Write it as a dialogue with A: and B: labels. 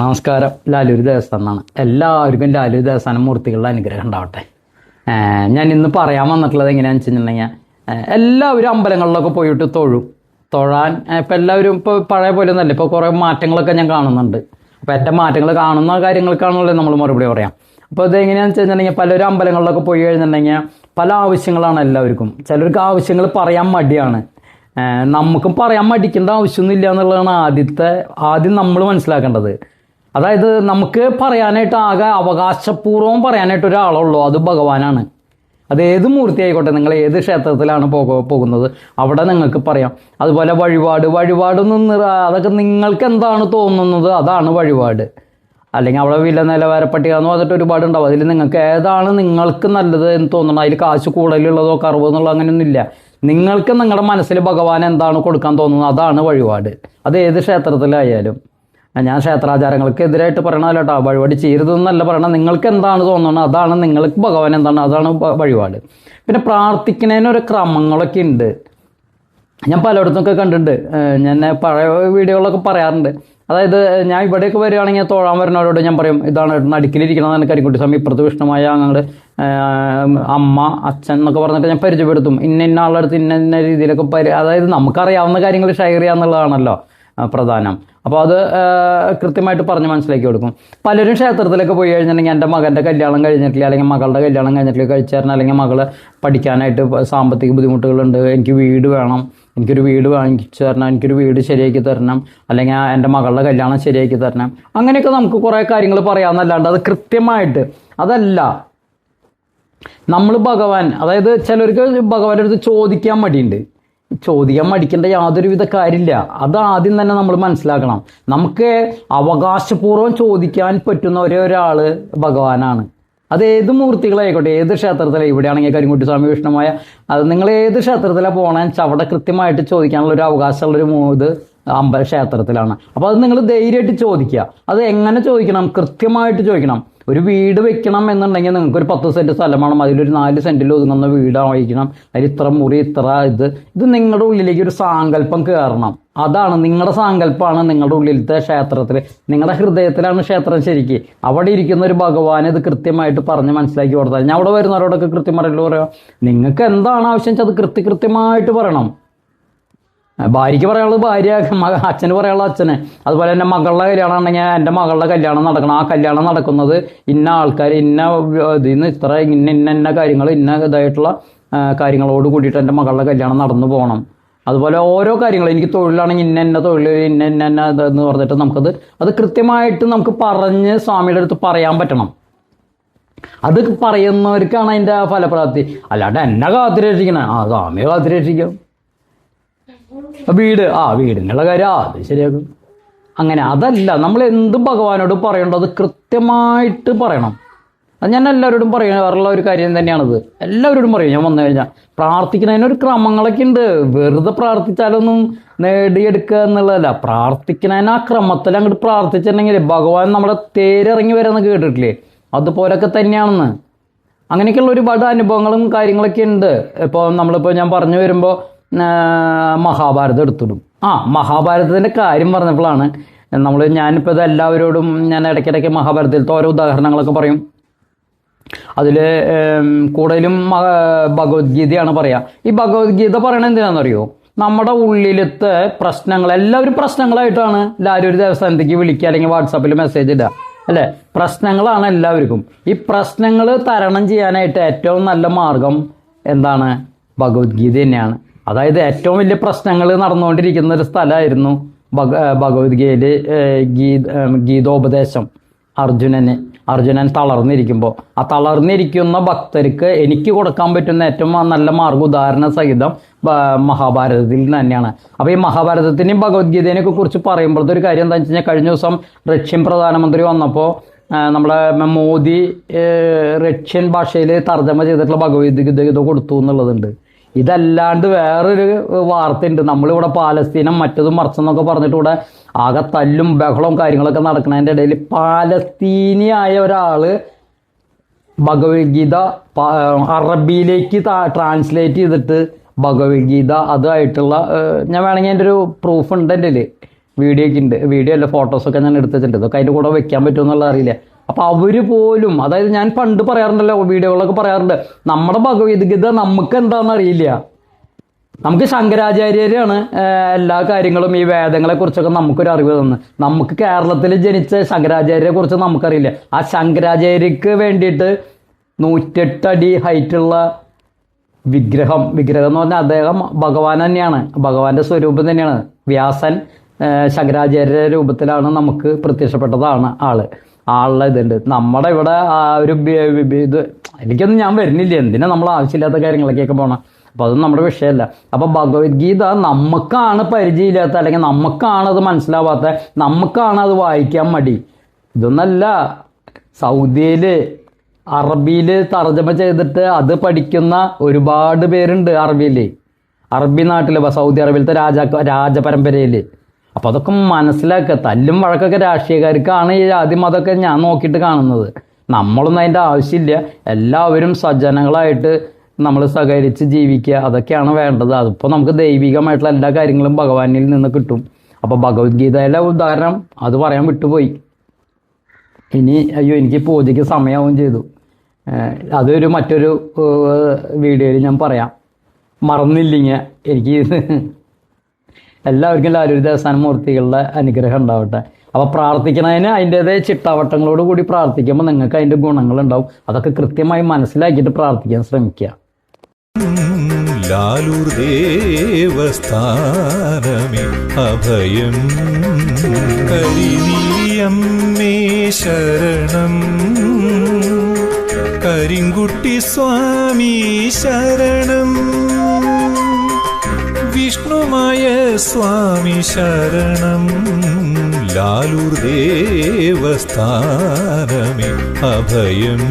A: നമസ്കാരം. ലാലൂര് ദേവസ്ഥാനാണ് എല്ലാവർക്കും ലാലൂര് ദേവസ്ഥാന മൂർത്തികളുടെ അനുഗ്രഹം ഉണ്ടാവട്ടെ. ഞാൻ ഇന്ന് പറയാൻ വന്നിട്ടുള്ളത് എങ്ങനെയാണെന്ന് വെച്ചിട്ടുണ്ടെങ്കിൽ എല്ലാവരും അമ്പലങ്ങളിലൊക്കെ പോയിട്ട് തൊഴും. തൊഴാൻ ഇപ്പം എല്ലാവരും ഇപ്പോൾ പഴയ പോലെ ഒന്നല്ല ഇപ്പോൾ കുറേ മാറ്റങ്ങളൊക്കെ ഞാൻ കാണുന്നുണ്ട്. അപ്പോൾ ഏറ്റവും മാറ്റങ്ങൾ കാണുന്ന കാര്യങ്ങൾക്കാണല്ലോ നമ്മൾ മറുപടി പറയാം. അപ്പോൾ ഇത് എങ്ങനെയാണെന്ന് വെച്ചിട്ടുണ്ടെങ്കിൽ പലരും അമ്പലങ്ങളിലൊക്കെ പോയി കഴിഞ്ഞിട്ടുണ്ടെങ്കിൽ പല ആവശ്യങ്ങളാണ് എല്ലാവർക്കും. ചിലർക്ക് ആവശ്യങ്ങൾ പറയാൻ മടിയാണ്. നമുക്കും പറയാൻ മടിക്കേണ്ട ആവശ്യമൊന്നുമില്ല എന്നുള്ളതാണ് ആദ്യത്തെ ആദ്യം നമ്മൾ മനസ്സിലാക്കേണ്ടത്. അതായത് നമുക്ക് പറയാനായിട്ട് ആകെ അവകാശപൂർവം പറയാനായിട്ട് ഒരാളുള്ളൂ. അത് ഭഗവാനാണ്. അത് ഏത് മൂർത്തി ആയിക്കോട്ടെ നിങ്ങൾ ഏത് ക്ഷേത്രത്തിലാണ് പോക പോകുന്നത് അവിടെ നിങ്ങൾക്ക് പറയാം. അതുപോലെ വഴിപാട് വഴിപാട് നിന്ന് അതൊക്കെ നിങ്ങൾക്ക് എന്താണ് തോന്നുന്നത്? അതാണ് വഴിപാട്. അല്ലെങ്കിൽ അവിടെ വില നിലവാര പട്ടിക എന്ന് പറഞ്ഞിട്ട് ഒരുപാട് ഉണ്ടാവും. അതിൽ നിങ്ങൾക്ക് ഏതാണ് നിങ്ങൾക്ക് നല്ലത് എന്ന് തോന്നുന്നത്? അതിൽ കാശ് കൂടുതലുള്ളതോ കറവ് എന്നുള്ളതോ അങ്ങനെയൊന്നും ഇല്ല. നിങ്ങൾക്ക് നിങ്ങളുടെ മനസ്സിൽ ഭഗവാൻ എന്താണ് കൊടുക്കാൻ തോന്നുന്നത്? അതാണ് വഴിപാട്. അത് ഏത് ക്ഷേത്രത്തിലായാലും. ഞാൻ ക്ഷേത്രാചാരങ്ങൾക്ക് എതിരായിട്ട് പറയണല്ലോ കേട്ടോ. വഴിപാട് ചെയ്യരുതെന്നല്ല പറയണം നിങ്ങൾക്ക് എന്താണ് തോന്നുന്നത് അതാണ് നിങ്ങൾക്ക് ഭഗവാൻ എന്താണ്? അതാണ് വഴിപാട്. പിന്നെ പ്രാർത്ഥിക്കുന്നതിനൊരു ക്രമങ്ങളൊക്കെ ഉണ്ട്. ഞാൻ പലയിടത്തൊക്കെ കണ്ടിട്ടുണ്ട്. ഞാൻ പഴയ വീഡിയോകളൊക്കെ പറയാറുണ്ട്. അതായത് ഞാൻ ഇവിടെയൊക്കെ വരികയാണെങ്കിൽ തൊഴാൻ വരുന്നവരോട് ഞാൻ പറയും ഇതാണ് നടുക്കിലിരിക്കണമെന്നാണ് കരിക്കുട്ടി സ്വാമി. ഇപ്പുറത്ത് വിഷ്ണുമായ ഞങ്ങളുടെ അമ്മ അച്ഛൻ എന്നൊക്കെ പറഞ്ഞിട്ട് ഞാൻ പരിചയപ്പെടുത്തും. ഇന്ന ഇന്ന ആളുടെ അടുത്ത് ഇന്ന ഇന്ന രീതിയിലൊക്കെ പരി അതായത് നമുക്കറിയാവുന്ന കാര്യങ്ങൾ ഷെയർ ആ, പ്രധാനം. അപ്പോൾ അത് കൃത്യമായിട്ട് പറഞ്ഞ് മനസ്സിലാക്കി കൊടുക്കും. പലരും ക്ഷേത്രത്തിലൊക്കെ പോയി കഴിഞ്ഞിട്ടുണ്ടെങ്കിൽ എന്റെ മകന്റെ കല്യാണം കഴിഞ്ഞിട്ടില്ല അല്ലെങ്കിൽ മകളുടെ കല്യാണം കഴിഞ്ഞിട്ടില്ല കഴിച്ചേരണം അല്ലെങ്കിൽ മകൾ പഠിക്കാനായിട്ട് സാമ്പത്തിക ബുദ്ധിമുട്ടുകളുണ്ട് എനിക്ക് വീട് വേണം എനിക്കൊരു വീട് വാങ്ങിച്ചു തരണം എനിക്കൊരു വീട് ശരിയാക്കി തരണം അല്ലെങ്കിൽ എന്റെ മകളുടെ കല്യാണം ശരിയാക്കി തരണം. അങ്ങനെയൊക്കെ നമുക്ക് കുറേ കാര്യങ്ങൾ പറയാമെന്നല്ലാണ്ട് അത് കൃത്യമായിട്ട് അതല്ല. നമ്മൾ ഭഗവാൻ അതായത് ചിലർക്ക് ഭഗവാന്റെ അടുത്ത് ചോദിക്കാൻ മടിയുണ്ട്. ചോദിക്കാൻ മടിക്കേണ്ട യാതൊരുവിധ കാര്യമില്ല. അത് ആദ്യം തന്നെ നമ്മൾ മനസ്സിലാക്കണം. നമുക്ക് അവകാശപൂർവം ചോദിക്കാൻ പറ്റുന്ന ഒരേ ഒരാൾ ഭഗവാനാണ്. അത് ഏത് മൂർത്തികളായിക്കോട്ടെ ഏത് ക്ഷേത്രത്തിലെ? ഇവിടെയാണെങ്കിൽ കരിങ്കുട്ടി സ്വാമി വിഷ്ണുമായ. അത് നിങ്ങൾ ഏത് ക്ഷേത്രത്തിലാണ് വെച്ചാൽ അവിടെ കൃത്യമായിട്ട് ചോദിക്കാനുള്ള ഒരു അവകാശമുള്ളൊരു ഇത് അമ്പല ക്ഷേത്രത്തിലാണ് അപ്പോൾ അത് നിങ്ങൾ ധൈര്യമായിട്ട് ചോദിക്കുക. അത് എങ്ങനെ ചോദിക്കണം? കൃത്യമായിട്ട് ചോദിക്കണം. ഒരു വീട് വെക്കണം എന്നുണ്ടെങ്കിൽ നിങ്ങൾക്ക് ഒരു പത്ത് സെന്റ് സ്ഥലമാണ് അതിലൊരു നാല് സെന്റിൽ ഒതുങ്ങുന്ന വീടായിരിക്കണം അതിൽ ഇത്ര മുറി ഇത്ര ഇത്. ഇത് നിങ്ങളുടെ ഉള്ളിലേക്ക് ഒരു സാങ്കല്പം കയറണം അതാണ് നിങ്ങളുടെ സാങ്കല്പമാണ് നിങ്ങളുടെ ഉള്ളിലത്തെ ക്ഷേത്രത്തിൽ നിങ്ങളുടെ ഹൃദയത്തിലാണ് ക്ഷേത്രം ശരിക്ക്. അവിടെ ഇരിക്കുന്ന ഒരു ഭഗവാനെ ഇത് കൃത്യമായിട്ട് പറഞ്ഞ് മനസ്സിലാക്കി കൊടുത്താൽ ഞാൻ അവിടെ വരുന്നവരോടൊക്കെ കൃത്യം പറയല്ലോ പറയാം നിങ്ങൾക്ക് എന്താണ് ആവശ്യം വെച്ചാൽ അത് കൃത്യ കൃത്യമായിട്ട് പറയണം. ഭാര്യയ്ക്ക് പറയാനുള്ളത് ഭാര്യ അച്ഛന് പറയാനുള്ള അച്ഛന്. അതുപോലെ തന്നെ മകളുടെ കല്യാണം ഉണ്ടെങ്കിൽ എന്റെ മകളുടെ കല്യാണം നടക്കണം. ആ കല്യാണം നടക്കുന്നത് ഇന്ന ആൾക്കാർ ഇന്ന ഇതിൽ നിന്ന് ഇത്ര ഇന്ന ഇന്ന ഇന്ന കാര്യങ്ങൾ ഇന്ന ഇതായിട്ടുള്ള കാര്യങ്ങളോട് കൂടിയിട്ട് എന്റെ മകളുടെ കല്യാണം നടന്നു പോകണം. അതുപോലെ ഓരോ കാര്യങ്ങൾ എനിക്ക് തൊഴിലാണെങ്കിൽ ഇന്ന ഇന്ന തൊഴിൽ ഇന്ന ഇന്ന ഇന്ന ഇതെന്ന് പറഞ്ഞിട്ട് നമുക്കത് അത് കൃത്യമായിട്ട് നമുക്ക് പറഞ്ഞ് സ്വാമിയുടെ അടുത്ത് പറയാൻ പറ്റണം. അത് പറയുന്നവർക്കാണ് അതിന്റെ ഫലപ്രാപ്തി. അല്ലാണ്ട് എന്നെ കാത്തിരക്ഷിക്കണേ. ആ സ്വാമിയെ കാത്തിരക്ഷിക്കും. വീട് ആ വീടിനുള്ള കാര്യം അത് ശരിയാകും അങ്ങനെ അതല്ല നമ്മൾ എന്ത് ഭഗവാനോട് പറയണ്ടോ അത് കൃത്യമായിട്ട് പറയണം. അത് ഞാൻ എല്ലാവരോടും പറയാറുള്ള ഒരു കാര്യം തന്നെയാണത്. എല്ലാവരോടും പറയും ഞാൻ വന്നു കഴിഞ്ഞാൽ പ്രാർത്ഥിക്കുന്നതിനൊരു ക്രമങ്ങളൊക്കെ ഉണ്ട്. വെറുതെ പ്രാർത്ഥിച്ചാലൊന്നും നേടിയെടുക്കുക എന്നുള്ളതല്ല. പ്രാർത്ഥിക്കുന്നതിന് ആ ക്രമത്തിൽ അങ്ങോട്ട് പ്രാർത്ഥിച്ചിട്ടുണ്ടെങ്കിൽ ഭഗവാൻ നമ്മളെ തേരിറങ്ങി വരുമെന്ന് കേട്ടിട്ടില്ലേ? അതുപോലൊക്കെ തന്നെയാണെന്ന്. അങ്ങനെയൊക്കെയുള്ള ഒരുപാട് അനുഭവങ്ങളും കാര്യങ്ങളൊക്കെ ഉണ്ട്. ഇപ്പോൾ നമ്മളിപ്പോൾ ഞാൻ പറഞ്ഞു വരുമ്പോൾ മഹാഭാരതം എടുത്തിടും ആ മഹാഭാരതത്തിന്റെ കാര്യം പറഞ്ഞപ്പോഴാണ് നമ്മൾ ഞാനിപ്പോൾ ഇത് എല്ലാവരോടും ഞാൻ ഇടയ്ക്കിടയ്ക്ക് മഹാഭാരതത്തിലത്തെ ഓരോ ഉദാഹരണങ്ങളൊക്കെ പറയും. അതിൽ കൂടുതലും ഭഗവത്ഗീതയാണ് പറയുക ഈ ഭഗവത്ഗീത പറയണത് എന്തിനാണെന്നറിയോ? നമ്മുടെ ഉള്ളിലത്തെ പ്രശ്നങ്ങൾ എല്ലാവരും പ്രശ്നങ്ങളായിട്ടാണ് എല്ലാവരും ഒരു ദേവസ്ഥാനത്തേക്ക് വിളിക്കുക അല്ലെങ്കിൽ വാട്സാപ്പിൽ മെസ്സേജ് ഇടുക. അല്ലേ? പ്രശ്നങ്ങളാണ് എല്ലാവർക്കും. ഈ പ്രശ്നങ്ങൾ തരണം ചെയ്യാനായിട്ട് ഏറ്റവും നല്ല മാർഗം എന്താണ്? ഭഗവത്ഗീത തന്നെയാണ്. അതായത് ഏറ്റവും വലിയ പ്രശ്നങ്ങൾ നടന്നുകൊണ്ടിരിക്കുന്ന ഒരു സ്ഥലമായിരുന്നു ഭഗ ഭഗവത്ഗീതയിൽ ഗീത ഗീതോപദേശം അർജുനന്. അർജുനൻ തളർന്നിരിക്കുമ്പോൾ ആ തളർന്നിരിക്കുന്ന ഭക്തർക്ക് എനിക്ക് കൊടുക്കാൻ പറ്റുന്ന ഏറ്റവും നല്ല മാർഗ ഉദാഹരണ സഹിതം മഹാഭാരതത്തിൽ തന്നെയാണ്. അപ്പോൾ ഈ മഹാഭാരതത്തിനെയും ഭഗവത്ഗീതേനെയൊക്കെ കുറിച്ച് പറയുമ്പോഴത്തെ ഒരു കാര്യം എന്താണെന്ന് വെച്ച് കഴിഞ്ഞ ദിവസം റഷ്യൻ പ്രധാനമന്ത്രി വന്നപ്പോൾ നമ്മുടെ മോദി റഷ്യൻ ഭാഷയിൽ തർജമ ചെയ്തിട്ടുള്ള ഭഗവത്ഗീത കൊടുത്തു എന്നുള്ളതുണ്ട്. ഇതല്ലാണ്ട് വേറൊരു വാർത്തയുണ്ട്. നമ്മളിവിടെ പാലസ്തീനം മറ്റതും മറിച്ചെന്നൊക്കെ പറഞ്ഞിട്ട് ഇവിടെ ആകെ തല്ലും ബഹളവും കാര്യങ്ങളൊക്കെ നടക്കുന്നതിന്റെ ഇടയിൽ പാലസ്തീനിയായ ഒരാൾ ഭഗവത്ഗീത അറബിയിലേക്ക് ട്രാൻസ്ലേറ്റ് ചെയ്തിട്ട് ഭഗവത്ഗീത അതായിട്ടുള്ള ഞാൻ വേണമെങ്കിൽ എന്റെ ഒരു പ്രൂഫ് ഉണ്ട് എന്റെ. വീഡിയോ ഒക്കെ ഉണ്ട്. വീഡിയോ അല്ല ഫോട്ടോസൊക്കെ ഞാൻ എടുത്തിട്ടുണ്ട് ഇതൊക്കെ അതിന്റെ കൂടെ വെക്കാൻ പറ്റുമെന്നുള്ള അറിയില്ല. അപ്പോൾ അവർ പോലും അതായത് ഞാൻ പണ്ട് പറയാറുണ്ടല്ലോ വീഡിയോകളൊക്കെ പറയാറുണ്ട് നമ്മുടെ ഭഗവത്ഗീത നമുക്ക് എന്താണെന്ന് അറിയില്ല. നമുക്ക് ശങ്കരാചാര്യരാണ് എല്ലാ കാര്യങ്ങളും ഈ വേദങ്ങളെ കുറിച്ചൊക്കെ നമുക്കൊരു അറിവ് തന്നു. നമുക്ക് കേരളത്തിൽ ജനിച്ച ശങ്കരാചാര്യരെ കുറിച്ച് നമുക്കറിയില്ല. ആ ശങ്കരാചാര്യക്ക് വേണ്ടിയിട്ട് നൂറ്റെട്ടടി ഹൈറ്റുള്ള വിഗ്രഹം വിഗ്രഹം എന്ന് പറഞ്ഞാൽ അദ്ദേഹം ഭഗവാൻ തന്നെയാണ്. ഭഗവാന്റെ സ്വരൂപം തന്നെയാണ്. വ്യാസൻ ശങ്കരാചാര്യ രൂപത്തിലാണ് നമുക്ക് പ്രത്യക്ഷപ്പെട്ടതാണ് ആൾ. ആളുടെ ഇതുണ്ട്. നമ്മുടെ ഇവിടെ ഒരു ഇത് എനിക്കൊന്നും ഞാൻ വരുന്നില്ല. എന്തിനാ നമ്മൾ ആവശ്യമില്ലാത്ത കാര്യങ്ങളൊക്കെയൊക്കെ പോകണം അപ്പോൾ അതൊന്നും നമ്മുടെ വിഷയമല്ല. അപ്പോൾ ഭഗവത്ഗീത നമുക്കാണ് പരിചയമില്ലാത്ത അല്ലെങ്കിൽ നമുക്കാണ് അത് മനസ്സിലാവാത്ത നമുക്കാണ് അത് വായിക്കാൻ മടി. ഇതൊന്നല്ല. സൗദിയിൽ അറബിയിൽ തർജമ ചെയ്തിട്ട് അത് പഠിക്കുന്ന ഒരുപാട് പേരുണ്ട് അറബിയിൽ അറബി നാട്ടിൽ സൗദി അറേബ്യയിലത്തെ രാജ രാജപരമ്പരയിൽ അപ്പോൾ അതൊക്കെ മനസ്സിലാക്കുക. തല്ലും വഴക്കൊക്കെ രാഷ്ട്രീയക്കാർക്കാണ് ഈ ആദ്യം അതൊക്കെ ഞാൻ നോക്കിയിട്ട് കാണുന്നത്. നമ്മളൊന്നും അതിന്റെ ആവശ്യമില്ല. എല്ലാവരും സജ്ജനങ്ങളായിട്ട് നമ്മൾ സഹകരിച്ച് ജീവിക്കുക. അതൊക്കെയാണ് വേണ്ടത്. അതിപ്പോൾ നമുക്ക് ദൈവികമായിട്ടുള്ള എല്ലാ കാര്യങ്ങളും ഭഗവാനിൽ നിന്ന് കിട്ടും. അപ്പോൾ ഭഗവത്ഗീതയിലെ ഉദാഹരണം അത് പറയാൻ വിട്ടുപോയി. ഇനി അയ്യോ എനിക്ക് പൂജയ്ക്ക് സമയമാവും ചെയ്തു. അതൊരു മറ്റൊരു വീഡിയോയിൽ ഞാൻ പറയാം. മറന്നില്ലെങ്കിൽ എനിക്ക് എല്ലാവർക്കും ലാലൂർ ദേവസ്ഥാന മൂർത്തികളുടെ അനുഗ്രഹം ഉണ്ടാവട്ടെ. അപ്പോൾ പ്രാർത്ഥിക്കുന്നതിന് അതിന്റെതായ ചിട്ടാവട്ടങ്ങളോട് കൂടി പ്രാർത്ഥിക്കുമ്പോൾ നിങ്ങൾക്ക് അതിന്റെ ഗുണങ്ങളുണ്ടാവും. അതൊക്കെ കൃത്യമായി മനസ്സിലാക്കിയിട്ട് പ്രാർത്ഥിക്കാൻ ശ്രമിക്കുക.
B: ലാലൂർ ദേവസ്ഥാനമേ അഭയം കരിനീയമ്മേ ശരണം. കരിങ്കുട്ടി സ്വാമി ശരണം. സ്വാമി ശരണം. ലാലൂർ ദേവസ്ഥാനമേ അഭയം.